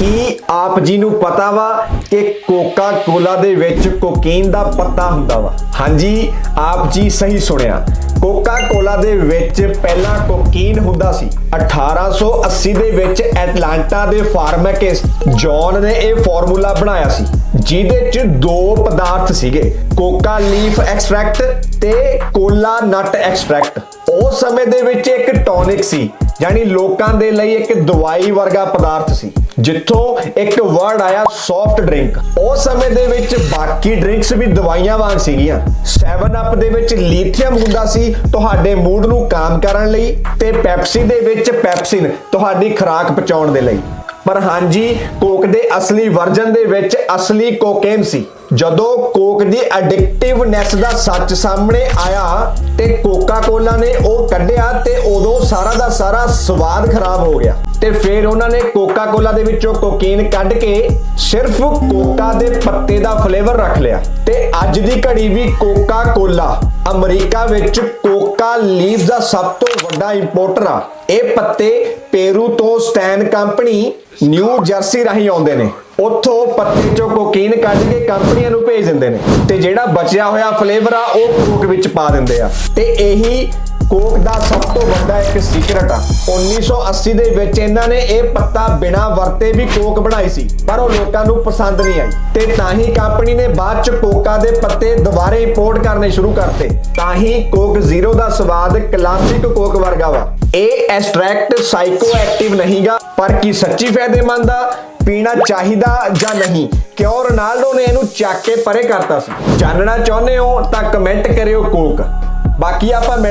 ਕੀ ਆਪ ਜੀ ਨੂੰ ਪਤਾ ਵਾ ਕਿ ਕੋਕਾ ਕੋਲਾ ਦੇ ਵਿੱਚ ਕੋਕੀਨ ਦਾ ਪੱਤਾ ਹੁੰਦਾ ਵਾ? ਹਾਂਜੀ, ਆਪ ਜੀ ਸਹੀ ਸੁਣਿਆ। ਕੋਕਾ ਕੋਲਾ ਦੇ ਵਿੱਚ ਪਹਿਲਾਂ ਕੋਕੀਨ ਹੁੰਦਾ ਸੀ। 1880 ਦੇ ਵਿੱਚ ਐਟਲਾਂਟਾ ਦੇ ਫਾਰਮਾਕਿਸਟ ਜੌਨ ਨੇ ਇਹ ਫਾਰਮੂਲਾ ਬਣਾਇਆ ਸੀ, ਜਿਹਦੇ ਚ ਦੋ ਪਦਾਰਥ ਸੀਗੇ, ਕੋਕਾ ਲੀਫ ਐਕਸਟ੍ਰੈਕਟ ਤੇ ਕੋਲਾ ਨਟ ਐਕਸਟ੍ਰੈਕਟ। ਉਸ ਸਮੇਂ ਦੇ ਵਿੱਚ ਇੱਕ ਟੌਨਿਕ ਸੀ। ਯਾਨੀ ਲੋਕਾਂ ਦੇ ਲਈ ਇੱਕ ਦਵਾਈ ਵਰਗਾ ਪਦਾਰਥ ਸੀ। ਜਿੱਥੋਂ ਇੱਕ ਵਰਡ ਆਇਆ ਸੌਫਟ ਡਰਿੰਕ ਉਸ ਸਮੇਂ ਦੇ ਵਿੱਚ ਬਾਕੀ ਡਰਿੰਕਸ ਵੀ ਦਵਾਈਆਂ ਵਾਂਗ ਸੀਗੀਆਂ। 7 ਅਪ ਦੇ ਵਿੱਚ ਲੀਥੀਅਮ ਹੁੰਦਾ ਸੀ ਤੁਹਾਡੇ ਮੂਡ ਨੂੰ ਕਾਮ ਕਰਨ ਲਈ ਤੇ ਪੈਪਸੀ ਦੇ ਵਿੱਚ ਪੈਪਸਿਨ ਤੁਹਾਡੀ ਖੁਰਾਕ ਪਚਾਉਣ ਦੇ ਲਈ। ਪਰ ਹਾਂਜੀ, ਕੋਕ ਦੇ ਅਸਲੀ ਵਰਜਨ ਦੇ ਵਿੱਚ ਅਸਲੀ ਕੋਕੇਨ ਸੀ। ਜਦੋਂ ਕੋਕ ਦੀ ਐਡਿਕਟਿਵਨੈਸ ਦਾ ਸੱਚ ਸਾਹਮਣੇ ਆਇਆ ਤੇ ਕੋਕਾ ਕੋਲਾ ਨੇ ਉਹ ਕੱਢਿਆ ਤੇ ਉਦੋਂ ਸਾਰਾ ਦਾ ਸਾਰਾ ਸਵਾਦ ਖਰਾਬ ਹੋ ਗਿਆ। ਤੇ ਫਿਰ ਉਹਨਾਂ ਨੇ ਕੋਕਾ ਕੋਲਾ ਦੇ ਵਿੱਚੋਂ ਕੋਕੀਨ ਕੱਢ ਕੇ ਸਿਰਫ ਕੋਕਾ ਦੇ ਪੱਤੇ ਦਾ ਫਲੇਵਰ ਰੱਖ ਲਿਆ। ਤੇ ਅੱਜ ਦੀ ਘੜੀ ਵੀ ਕੋਕਾ ਕੋਲਾ ਅਮਰੀਕਾ ਵਿੱਚ ਕੋਕਾ ਲੀਵ ਦਾ ਸਭ ਤੋਂ ਵੱਡਾ ਇੰਪੋਰਟਰ ਆ। ਇਹ ਪੱਤੇ ਪੇਰੂ ਤੋਂ ਸਟੈਨ ਕੰਪਨੀ ਨਿਊ ਜਰਸੀ ਰਾਹੀਂ ਆਉਂਦੇ ਨੇ। ਉੱਥੋਂ ਪੱਤੇ ਚੋਂ ਕੋਕੀਨ ਕੱਢ ਕੇ ਕੰਪਨੀਆਂ ਨੂੰ ਭੇਜ ਦਿੰਦੇ ਨੇ। ਤੇ ਜਿਹੜਾ ਬਚਿਆ ਹੋਇਆ ਫਲੇਵਰ ਆ, ਉਹ ਕੋਕ ਵਿੱਚ ਪਾ ਦਿੰਦੇ ਆ। ਤੇ ਇਹੀ ਕੋਕ ਦਾ ਸਭ ਤੋਂ ਵੱਡਾ ਇੱਕ ਸੀਕਰਟ ਆ। 1980 ਦੇ ਵਿੱਚ ਇਹਨਾਂ ਨੇ ਇਹ ਪੱਤਾ ਬਿਨਾ ਵਰਤੇ ਵੀ ਕੋਕ ਬਣਾਈ ਸੀ, ਪਰ ਉਹ ਲੋਕਾਂ ਨੂੰ ਪਸੰਦ ਨਹੀਂ ਆਈ। ਤੇ ਤਾਂ ਹੀ ਕੰਪਨੀ ਨੇ ਬਾਅਦ ਚ ਕੋਕਾ ਦੇ ਪੱਤੇ ਦੁਬਾਰੇ ਇੰਪੋਰਟ ਕਰਨੇ ਸ਼ੁਰੂ ਕਰਤੇ। ਤਾਂ ਹੀ ਕੋਕ ਜ਼ੀਰੋ ਦਾ ਸਵਾਦ ਕਲਾਸਿਕ ਕੋਕ ਵਰਗਾ ਵਾ। ਇਹ ਐਸਟ੍ਰੈਕਟ ਸਾਈਕੋ ਐਕਟਿਵ ਨਹੀਂਗਾ, ਪਰ ਕੀ ਸੱਚੀ ਫਾਇਦੇਮੰਦ ਆ? ਪੀਣਾ ਚਾਹੀਦਾ ਜਾਂ ਨਹੀਂ? ਕਿਉਂ ਰੋਨਾਲਡੋ ਨੇ ਇਹਨੂੰ ਚੱਕ ਕੇ ਪਰੇ ਕਰਤਾ ਸੀ? ਜਾਣਨਾ ਚਾਹੁੰਦੇ ਹੋ ਤਾਂ ਕਮੈਂਟ ਕਰਿਓ ਕੋਕ। ਬਾਕੀ ਆਪਾਂ ਮਿਲ